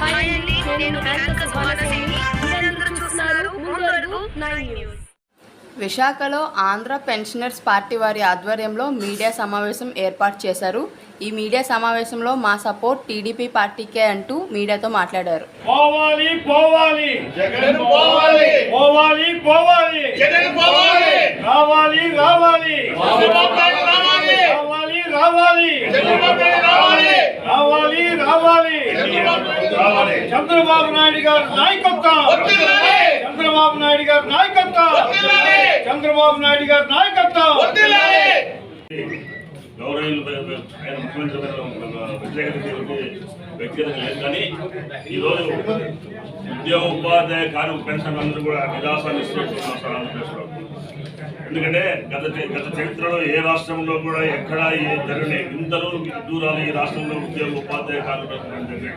నేను యాంకర్ సువర్ణసేని మీరందరూ చూస్తున్నారు ముందు అడుగు నైన్ న్యూస్ విశాఖలో ఆంధ్ర పెన్షనర్స్ పార్టీ వారి ఆధ్వర్యంలో మీడియా సమావేశం ఏర్పాటు చేశారు. ఈ మీడియా సమావేశంలో మా సపోర్ట్ టీడీపీ పార్టీకే అంటూ మీడియాతో మాట్లాడారు. పోవాలి పోవాలి. జగన్ పోవాలి. పోవాలి పోవాలి జగన్ పోవాలి రావాలి రావాలి చంద్రబాబు నాయుడు రావాలి రావాలి రావాలి చంద్రబాబు నాయుడు రావాలి రావాలి రావాలి చంద్రబాబు నాయుడు రావాలి చంద్రబాబు నాయుడు గారి నాయకత్వం! చంద్రబాబు నాయుడు గారి నాయకత్వం! చంద్రబాబు నాయుడు గారి నాయకత్వం! వర్ధిల్లాలి గౌరవులు ఆయన ముఖ్యమంత్రి వ్యతిరేకత తీరుకి వ్యక్తిగతంగా లేదు. కానీ ఈరోజు ఉద్యోగ ఉపాధ్యాయ కార్మిక పెన్షన్ అందరూ కూడా నిరాశాన్ని ఇస్తున్నారు ఆంధ్రప్రదేశ్లో ఎందుకంటే గత గత చరిత్రలో ఏ రాష్ట్రంలో కూడా ఎక్కడా ఏ జరిగిన ఇంతలో దూరాలు ఈ రాష్ట్రంలో ఉద్యోగ ఉపాధ్యాయ కార్మిక పెన్షన్ జరిగాయి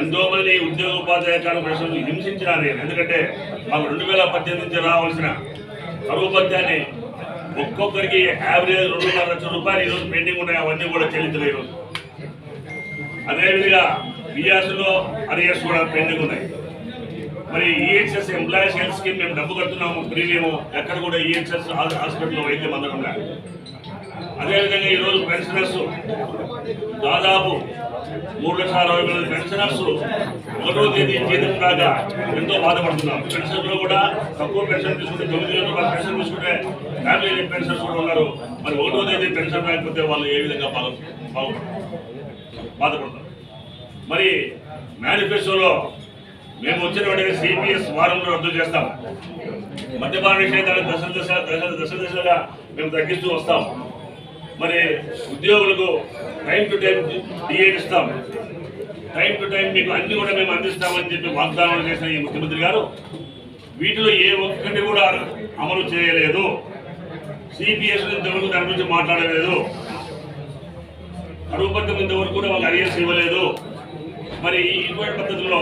ఎంతో మంది ఉద్యోగ ఉపాధ్యాయ ప్రశ్నలు హింసించినారు. ఎందుకంటే మాకు రెండు వేల పద్దెనిమిది నుంచి రావాల్సిన కరువు పద్యాన్ని ఒక్కొక్కరికి యావరేజ్ రెండున్నర లక్షల రూపాయలు ఈరోజు పెండింగ్ ఉన్నాయి. అవన్నీ కూడా చెల్లించలేదు ఈరోజు. అదేవిధంగా బిఆర్సీలో అరియర్స్ కూడా పెండింగ్ ఉన్నాయి. మరి ఈహెచ్ఎస్ ఎంప్లాయీస్ హెల్త్ స్కీమ్ మేము డబ్బు కడుతున్నాము. ప్రీమియం ఎక్కడ కూడా ఈహెచ్ఎస్ హాస్పిటల్లో వైద్యం అందకుండా అదేవిధంగా ఈరోజు పెన్షనర్స్ దాదాపు మూడు లక్షల అరవై వేల పెన్షనర్స్ ఒకటో తేదీ జీతం కాగా ఎంతో బాధపడుతున్నారు. పెన్షన్లో కూడా తక్కువ పెన్షన్ తీసుకుంటే తొమ్మిది వేల రూపాయలు పెన్షన్ తీసుకుంటే ఫ్యామిలీ పెన్షన్స్ కూడా ఉన్నారు. మరి ఒకటో తేదీ పెన్షన్ రాకపోతే వాళ్ళు ఏ విధంగా బాధ బాధపడతారు? మరి మేనిఫెస్టోలో మేము వచ్చిన వెంటనే సిపిఎస్ వారంలో రద్దు చేస్తాం. మద్యపాన నిషేధాన్ని దశ దశ దశ దశ దశగా మేము తగ్గిస్తూ వస్తాం. మరి ఉద్యోగులకు టైం టు టైం డిఏట్ ఇస్తాం. టైం టు టైం మీకు అన్ని కూడా మేము అందిస్తామని చెప్పి వాగ్దానాలు చేసిన ఈ ముఖ్యమంత్రి గారు. వీటిలో ఏ ఒక్కటి కూడా అమలు చేయలేదు. సిపిఎస్ ఇంతవరకు దాని గురించి మాట్లాడలేదు. కరువు పథకం ఇంతవరకు కూడా వాళ్ళు అరియర్స్ ఇవ్వలేదు. మరి ఈ ఇటువంటి పద్ధతిలో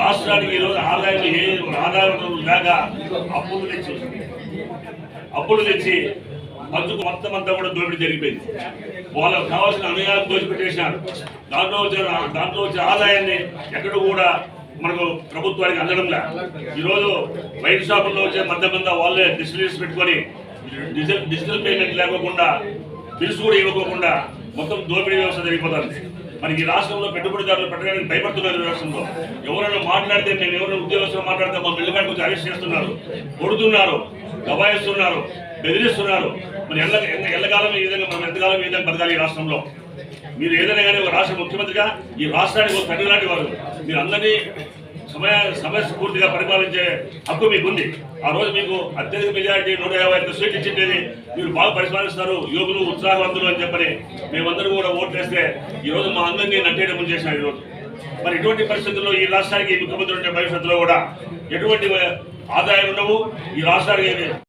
రాష్ట్రానికి ఈరోజు ఆదాయం ఏ ఆదాయం లేక అప్పులు తెచ్చి అప్పులు తెచ్చి పంచుకు మొత్తం అంతా కూడా దోపిడీ జరిగిపోయింది. వాళ్ళకు కావాల్సిన అనుయాలు దోచిపెట్టేసినారు. దాంట్లో వచ్చే దాంట్లో వచ్చే ఆదాయాన్ని ఎక్కడ కూడా మనకు ప్రభుత్వానికి అందడం ఈరోజు వైన్ షాపుల్లో వచ్చే మధ్య మధ్య వాళ్ళే డిస్టిలరీస్ పెట్టుకొని డిజిటల్ డిజిటల్ పేమెంట్ లేకోకుండా బిల్స్ కూడా ఇవ్వకోకుండా మొత్తం దోపిడీ వ్యవస్థ జరిగిపోతుంది. మరి ఈ రాష్ట్రంలో పెట్టుబడిదారులు పెట్టడానికి భయపడుతున్నారు ఈ రాష్ట్రంలో. ఎవరైనా మాట్లాడితే మేము ఎవరైనా ఉద్యోగస్తులు మాట్లాడితే మా బిల్లుకాడికి కొంచెం అరెస్ట్ చేస్తున్నారు కొడుతున్నారు దబాయిస్తున్నారు. బెదిరిస్తున్నారు. మరి ఎల్ల ఎల్లకాలం ఈ విధంగా మనం ఎంతకాలం ఈ విధంగా బతకాలి ఈ రాష్ట్రంలో? మీరు ఏదైనా కానీ ఒక రాష్ట్ర ముఖ్యమంత్రిగా ఈ రాష్ట్రానికి ఒక తండ్రి లాంటి వారు మీరు అందరినీ సమయ సమయస్ఫూర్తిగా పరిపాలించే హక్కు మీకు ఉంది ఆ రోజు మీకు అత్యధిక మెజారిటీ నూట యాభై ఐదు సీట్లు ఇచ్చిండేది. మీరు బాగా పరిపాలిస్తారు యువకులు ఉత్సాహవంతులు అని చెప్పని మేమందరూ కూడా ఓట్ వేస్తే ఈ రోజు మా అందరినీ నట్టేయడం చేసినారు ఈరోజు మరి ఇటువంటి పరిస్థితుల్లో ఈ రాష్ట్రానికి ముఖ్యమంత్రి ఉండే భవిష్యత్తులో కూడా ఎటువంటి ఆదాయం ఉండవు. ఈ రాష్ట్రానికి